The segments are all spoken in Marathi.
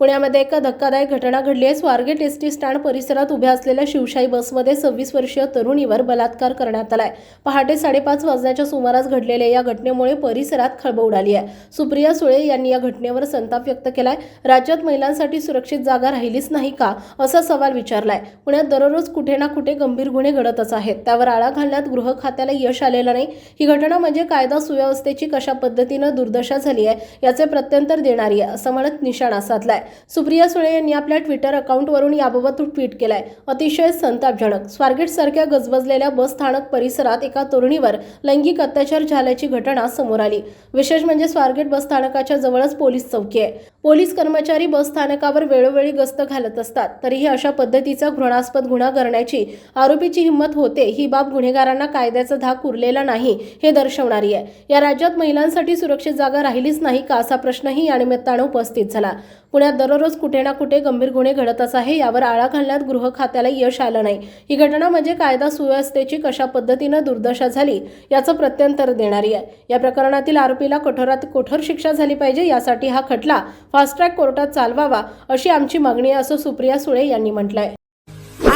पुण्यामध्ये एका धक्कादायक घटना घडली आहे. स्वारगेट एस टी स्टँड परिसरात उभ्या असलेल्या शिवशाही बसमध्ये सव्वीस वर्षीय तरुणीवर बलात्कार करण्यात आलाय. पहाटे साडेपाच वाजण्याच्या सुमारास घडलेल्या या घटनेमुळे परिसरात खळबळ उडाली आहे. सुप्रिया सुळे यांनी या घटनेवर संताप व्यक्त केलाय. राज्यात महिलांसाठी सुरक्षित जागा राहिलीच नाही का? असा सवाल विचारलाय. पुण्यात दररोज कुठे ना कुठे गंभीर गुन्हे घडतच आहेत. त्यावर आळा घालण्यात गृह खात्याला यश आलेलं नाही. ही घटना म्हणजे कायदा सुव्यवस्थेची कशा पद्धतीनं दुर्दशा झाली आहे याचे प्रत्यंतर देणारी आहे असं म्हणत निशाणा साधलाय. सुप्रिया सुळे यांनी आपल्या ट्विटर अकाउंटवरून याबाबत ट्विट केलाय. अतिशय संतापजनक. स्वारगेट सारख्या गजबजलेल्या बस स्थानक परिसरात एका तरुणीवर लैंगिक अत्याचार झाल्याची घटना समोर आली. विशेष म्हणजे स्वारगेट बस स्थानकाच्या जवळच पोलीस चौकी आहे. पोलीस कर्मचारी बस स्थानकावर वेळोवेळी गस्त घालत असतात. तरीही अशा पद्धतीचा घृणास्पद गुन्हा करण्याची आरोपीची हिंमत होते ही बाब गुन्हेगारांना कायद्याचा धाक उरलेला नाही हे दर्शवणारी आहे. या राज्यात महिलांसाठी सुरक्षित जागा राहिलीच नाही का असा प्रश्नही या निमित्तानं उपस्थित झाला. पुण्यात दररोज कुठे ना कुठे गंभीर गुन्हे घडतच आहे यावर आळा घालण्यात गृह खात्याला यश आलं नाही. ही घटना म्हणजे कायदा सुव्यवस्थेची कशा पद्धतीनं दुर्दशा झाली याचं प्रत्यंतर देणारी आहे. या प्रकरणातील आरोपीला कठोरात कठोर शिक्षा झाली पाहिजे यासाठी हा खटला फास्ट ट्रॅक कोर्टात चालवावा अशी आमची मागणी आहे असं सुप्रिया सुळे यांनी म्हटलंय.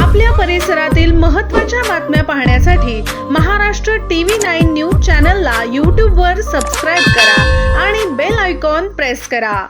आपल्या परिसरातील महत्त्वाच्या बातम्या पाहण्यासाठी महाराष्ट्र टीव्ही नाईन न्यूज चॅनलला यूट्यूबवर सबस्क्राईब करा आणि बेल आयकॉन प्रेस करा.